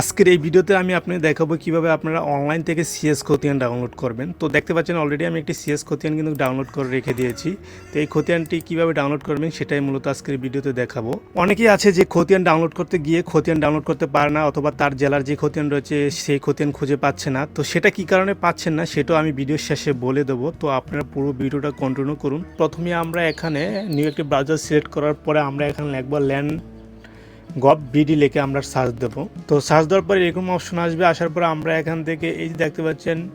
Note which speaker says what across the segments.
Speaker 1: আজকের এই ভিডিওতে আমি আপনাদের দেখাবো কীভাবে আপনারা অনলাইন থেকে সিএস খতিয়ান ডাউনলোড করবেন। তো দেখতে পাচ্ছেন অলরেডি আমি একটি সিএস খতিয়ান কিন্তু ডাউনলোড করে রেখে দিয়েছি। তো এই খতিয়ানটি কীভাবে ডাউনলোড করবেন সেটাই মূলত আজকের ভিডিওতে দেখাবো। অনেকেই আছে যে খতিয়ান ডাউনলোড করতে গিয়ে খতিয়ান ডাউনলোড করতে পারে না অথবা তার জেলার যে খতিয়ান রয়েছে সেই খতিয়ান খুঁজে পাচ্ছে না। তো সেটা কি কারণে পাচ্ছেন না সেটাও আমি ভিডিওর শেষে বলে দেবো। তো আপনারা পুরো ভিডিওটা কন্টিনিউ করুন। প্রথমে আমরা এখানে নিউ একটি ব্রাউজার সিলেক্ট করার পরে আমরা এখানে একবার ল্যান্ড গভ বিডি লিখে আমরা সার্চ দেবো। তো সার্চ দেওয়ার পরে এরকম অপশন আসবে, আসার পর আমরা এখান থেকে এই যে দেখতে পাচ্ছেন,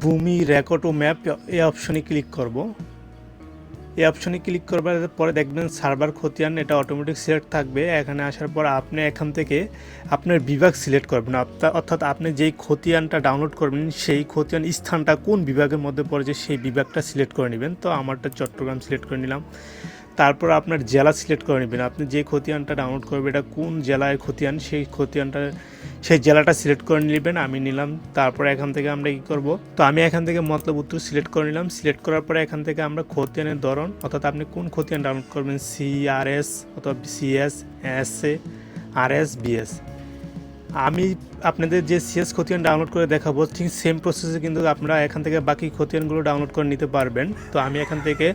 Speaker 1: ভূমি রেকর্ড ও ম্যাপ এই অপশনে ক্লিক করব। এই অপশনে ক্লিক করবার পরে দেখবেন সার্ভার খতিয়ান, এটা অটোমেটিক সিলেক্ট থাকবে। এখানে আসার পর আপনি এখান থেকে আপনার বিভাগ সিলেক্ট করবেন। অর্থা- অর্থাৎ আপনি যেই খতিয়ানটা ডাউনলোড করবেন, সেই খতিয়ান স্থানটা কোন বিভাগের মধ্যে পড়েছে, সেই বিভাগটা সিলেক্ট করে নেবেন। তো আমারটা চট্টগ্রাম সিলেক্ট করে নিলাম। তারপর আপনার জেলা সিলেক্ট করে নেবেন। আপনি যে খতিয়ানটা ডাউনলোড করবেন এটা কোন জেলায় খতিয়ান, সেই খতিয়ানটা, সেই জেলাটা সিলেক্ট করে নেবেন, আমি নিলাম। তারপর এখান থেকে আমরা কী করব? তো আমি এখান থেকে মতলব উত্তর সিলেক্ট করে নিলাম। সিলেক্ট করার পরে এখান থেকে আমরা খতিয়ানের ধরন, অর্থাৎ আপনি কোন খতিয়ান ডাউনলোড করবেন? সিআরএস অথবা CS S A R S BS আমি আপনাদের যে সিএস খতিয়ান ডাউনলোড করে দেখাবো, ঠিক সেম প্রসেসে কিন্তু আপনারা এখান থেকে বাকি খতিয়ানগুলো ডাউনলোড করে নিতে পারবেন। তো আমি এখান থেকে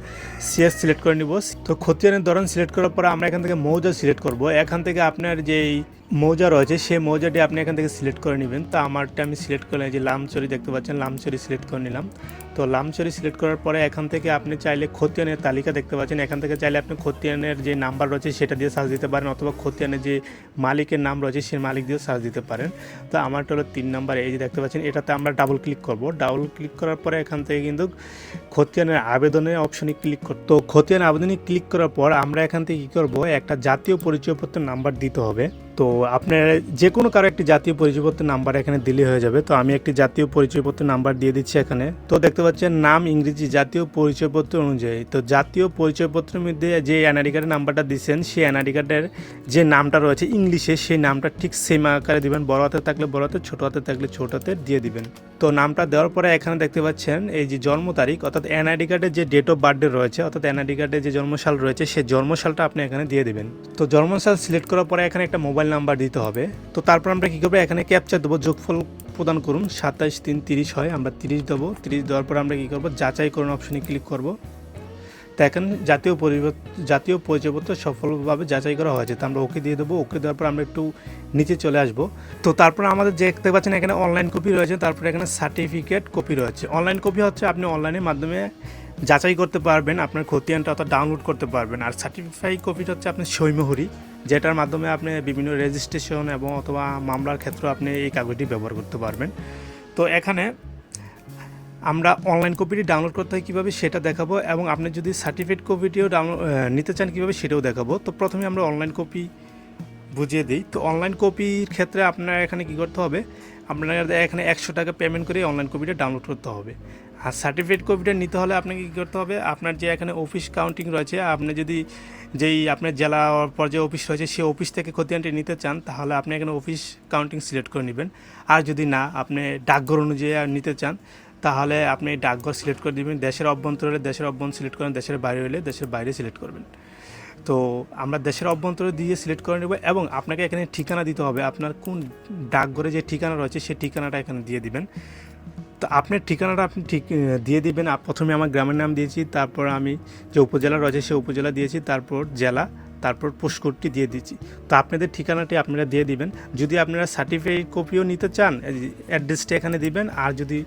Speaker 1: সিএস সিলেক্ট করে নিব। তো খতিয়ানের ধরন সিলেক্ট করার পর আমরা এখান থেকে মৌজা সিলেক্ট করব। এখান থেকে আপনার যেই মৌজা রয়েছে, সেই মৌজাটি আপনি এখান থেকে সিলেক্ট করে নেবেন। তো আমারটা আমি সিলেক্ট করলাম যে লামচরি দেখতে পাচ্ছেন, লামচরি সিলেক্ট করে নিলাম। তো লামচরি সিলেক্ট করার পরে এখান থেকে আপনি চাইলে খতিয়ানের তালিকা দেখতে পাচ্ছেন। এখান থেকে চাইলে আপনি খতিয়ানের যে নাম্বার রয়েছে, সেটা দিয়ে সার্চ দিতে পারেন, অথবা খতিয়ানের যে মালিকের নাম রয়েছে, সেই মালিক দিয়েও সার্চ দিতে পারেন। তো আমারটা হলো তিন নাম্বার এই যে দেখতে পাচ্ছেন, এটাতে আমরা ডাবল ক্লিক করব। ডাবল ক্লিক করার পরে এখান থেকে কিন্তু খতিয়ানের আবেদনের অপশনে ক্লিক কর তো খতিয়ান আবেদনে ক্লিক করার পর আমরা এখান থেকে কী করব, একটা জাতীয় পরিচয়পত্রের নাম্বার দিতে হবে। তো আপনার যে কোনো কারও একটি জাতীয় পরিচয়পত্রের নাম্বার এখানে দিলে হয়ে যাবে। তো আমি একটি জাতীয় পরিচয়পত্রের নাম্বার দিয়ে দিচ্ছি এখানে। তো দেখতে পাচ্ছেন নাম ইংরেজি জাতীয় পরিচয়পত্র অনুযায়ী। তো জাতীয় পরিচয়পত্রের মধ্যে যে এনআইডি কার্ডের নাম্বারটা দিচ্ছেন সেই এনআইডি কার্ডের যে নামটা রয়েছে ইংলিশে, সেই নামটা ঠিক সেম আকারে দিবেন। বড় হাতে থাকলে বড় হাতে, ছোট হাতে থাকলে ছোট হাতে দিয়ে দিবেন। তো নামটা দেওয়ার পরে এখানে দেখতে পাচ্ছেন, এই যে জন্ম তারিখ, অর্থাৎ এনআইডি কার্ডের যে ডেট অফ বার্থডে রয়েছে, অর্থাৎ এনআইডি কার্ডের যে জন্মসাল রয়েছে সেই জন্মসালটা আপনি এখানে দিয়ে দেবেন। তো জন্মসাল সিলেক্ট করার পরে এখানে একটা মোবাইল নাম্বার দিতে হবে। তো তারপর আমরা কী করব? এখানে ক্যাপচার দেবো, যোগফল প্রদান করুন। সাতাইশ তিন তিরিশ হয়, আমরা তিরিশ দেবো। তিরিশ দেওয়ার পর আমরা কী করব? যাচাই করুন অপশনে ক্লিক করব। তো এখন জাতীয় জাতীয় পরিচয়পত্র সফলভাবে যাচাই করা হয়েছে। তো আমরা ওকে দিয়ে দেবো। ওকে দেওয়ার পর আমরা একটু নিচে চলে আসব। তো তারপর আমাদের যে দেখতে পাচ্ছেন, এখানে অনলাইন কপি রয়েছে। তারপরে এখানে সার্টিফিকেট কপি রয়েছে। অনলাইন কপি হচ্ছে আপনি অনলাইনের মাধ্যমে যাচাই করতে পারবেন। আপনার খতিয়ানটা অর্থাৎ ডাউনলোড করতে পারবেন। আর সার্টিফাই কপিটা হচ্ছে আপনার সৈমহরি যেটার মাধ্যমে আপনি বিভিন্ন রেজিস্ট্রেশন এবং অথবা মামলার ক্ষেত্রে আপনি এই কাগজটি ব্যবহার করতে পারবেন। তো এখানে আমরা অনলাইন কপিটি ডাউনলোড করতে হয় কীভাবে সেটা দেখাবো এবং আপনি যদি সার্টিফিকেট কপিটিও ডাউনলোড নিতে চান কীভাবে সেটাও দেখাবো। তো প্রথমে আমরা অনলাইন কপি বুঝিয়ে দিই। তো অনলাইন কপির ক্ষেত্রে আপনার এখানে কী করতে হবে? আপনার এখানে একশো টাকা পেমেন্ট করে অনলাইন কপিটা ডাউনলোড করতে হবে। আর সার্টিফিকেট কপিটা নিতে হলে আপনাকে কী করতে হবে? আপনার যে এখানে অফিস কাউন্টিং রয়েছে, আপনি যদি যেই আপনার জেলা পর্যায়ে অফিস রয়েছে, সেই অফিস থেকে খতিয়ানটি নিতে চান, তাহলে আপনি এখানে অফিস কাউন্টিং সিলেক্ট করে নেবেন। আর যদি না, আপনি ডাকঘর অনুযায়ী নিতে চান, তাহলে আপনি ডাকঘর সিলেক্ট করে দিবেন। দেশের অভ্যন্তর হলে দেশের অভ্যন্তর সিলেক্ট করেন, দেশের বাইরে হলে দেশের বাইরে সিলেক্ট করবেন। তো আমরা দেশের অভ্যন্তরে দিয়ে সিলেক্ট করে নেব এবং আপনাকে এখানে ঠিকানা দিতে হবে। আপনার কোন ডাকঘরে যে ঠিকানা রয়েছে, সেই ঠিকানাটা এখানে দিয়ে দিবেন। তো আপনার ঠিকানাটা আপনি ঠিক দিয়ে দিবেন। প্রথমে আমার গ্রামের নাম দিয়েছি, তারপর আমি যে উপজেলা রয়েছে সেই উপজেলা দিয়েছি, তারপর জেলা, তারপর পোস্টকোডটি দিয়ে দিচ্ছি তো আপনাদের ঠিকানাটি আপনারা দিয়ে দিবেন। যদি আপনারা সার্টিফিকেট কপিও নিতে চান অ্যাড্রেসটি এখানে দিবেন, আর যদি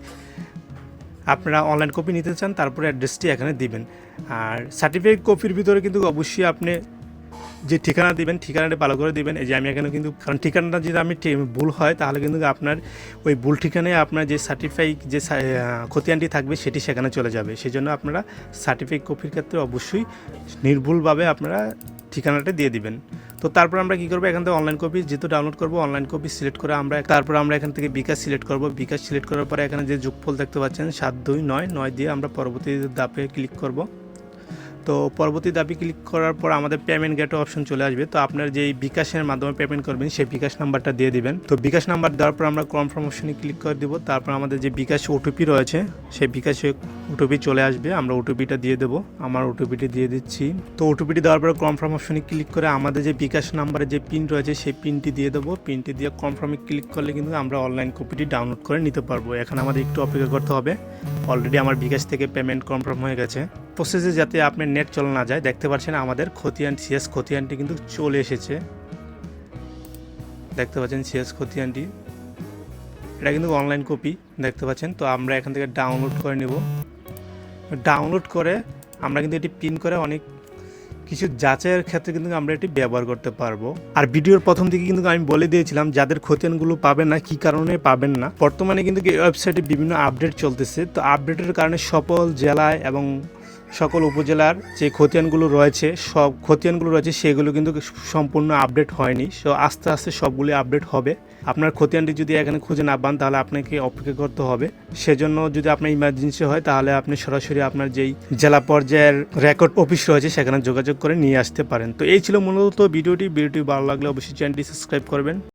Speaker 1: আপনারা অনলাইন কপি নিতে চান, তারপরে অ্যাড্রেসটি এখানে দিবেন। আর সার্টিফিকেট কপির ভিতরে কিন্তু অবশ্যই আপনি যে ঠিকানা দিবেন, ঠিকানাটা ভালো করে দিবেন। এই যে আমি এখানে কিন্তু কারণ ঠিকানাটা যদি আমি ভুল হয়, তাহলে কিন্তু আপনার ওই ভুল ঠিকানায় আপনার যে সার্টিফাই যে খতিয়ানটি থাকবে, সেটি সেখানে চলে যাবে। সেই জন্য আপনারা সার্টিফিকেট কপির ক্ষেত্রে অবশ্যই নির্ভুলভাবে আপনারা ঠিকানাটা দিয়ে দিবেন। তো তারপর আমরা কী করব? এখান থেকে অনলাইন কপি যেহেতু ডাউনলোড করব অনলাইন কপি সিলেক্ট করে আমরা তারপর আমরা এখান থেকে বিকাশ সিলেক্ট করব। বিকাশ সিলেক্ট করার পরে এখানে যে যোগফল দেখতে পাচ্ছেন, সাত দুই নয় নয় দিয়ে আমরা পরবর্তী দাপে ক্লিক করব। তো পরবর্তী দাবি ক্লিক করার পর আমাদের পেমেন্ট গেট অপশন চলে আসবে। তো আপনার যেই বিকাশের মাধ্যমে পেমেন্ট করবেন, সেই বিকাশ নাম্বারটা দিয়ে দিবেন। তো বিকাশ নাম্বার দেওয়ার পর আমরা কনফার্ম অপশনে ক্লিক করে দেবো। তারপর আমাদের যে বিকাশ ওটিপি রয়েছে, সেই বিকাশে ওটিপি চলে আসবে। আমরা ওটিপিটা দিয়ে দেবো। আমার ওটিপিটি দিয়ে দিচ্ছি। তো ওটিপিটি দেওয়ার পর কনফার্ম অপশনে ক্লিক করে আমাদের যে বিকাশ নাম্বারে যে পিন রয়েছে, সেই পিনটি দিয়ে দেবো। পিনটি দিয়ে কনফার্মে ক্লিক করলে কিন্তু আমরা অনলাইন কপিটি ডাউনলোড করে নিতে পারব। এখন আমাদের একটু অপেক্ষা করতে হবে। অলরেডি আমার বিকাশ থেকে পেমেন্ট কনফার্ম হয়ে গেছে। প্রসেসে যাতে আপনার নেট চলে না যায়, দেখতে পাচ্ছেন আমাদের খতিয়ান সিএস খতিয়ানটি কিন্তু চলে এসেছে। দেখতে পাচ্ছেন সিএস খতিয়ানটি এটা কিন্তু অনলাইন কপি দেখতে পাচ্ছেন। তো আমরা এখান থেকে ডাউনলোড করে নেব। ডাউনলোড করে আমরা কিন্তু এটি পিন করে অনেক কিছু যাচাইয়ের ক্ষেত্রে কিন্তু আমরা এটি ব্যবহার করতে পারব। আর ভিডিওর প্রথম দিকে কিন্তু আমি বলে দিয়েছিলাম, যাদের খতিয়ানগুলো পাবেন না, কি কারণে পাবেন না। বর্তমানে কিন্তু এই ওয়েবসাইটে বিভিন্ন আপডেট চলতেছে। তো আপডেটের কারণে সকল জেলায় এবং সকল উপজেলার যে খতিয়ানগুলো রয়েছে, সব খতিয়ানগুলো রয়েছে, সেগুলো কিন্তু সম্পূর্ণ আপডেট হয়নি। সো আস্তে আস্তে সবগুলি আপডেট হবে। আপনার খতিয়ানটি যদি এখানে খুঁজে না পান, তাহলে আপনাকে অপেক্ষা করতে হবে। সেজন্য যদি আপনার ইমার্জেন্সি হয়, তাহলে আপনি সরাসরি আপনার যেই জেলা পর্যায়ের রেকর্ড অফিস রয়েছে, সেখানে যোগাযোগ করে নিয়ে আসতে পারেন। তো এই ছিল মূলত ভিডিওটি। ভিডিওটি ভালো লাগলে অবশ্যই চ্যানেলটি সাবস্ক্রাইব করবেন।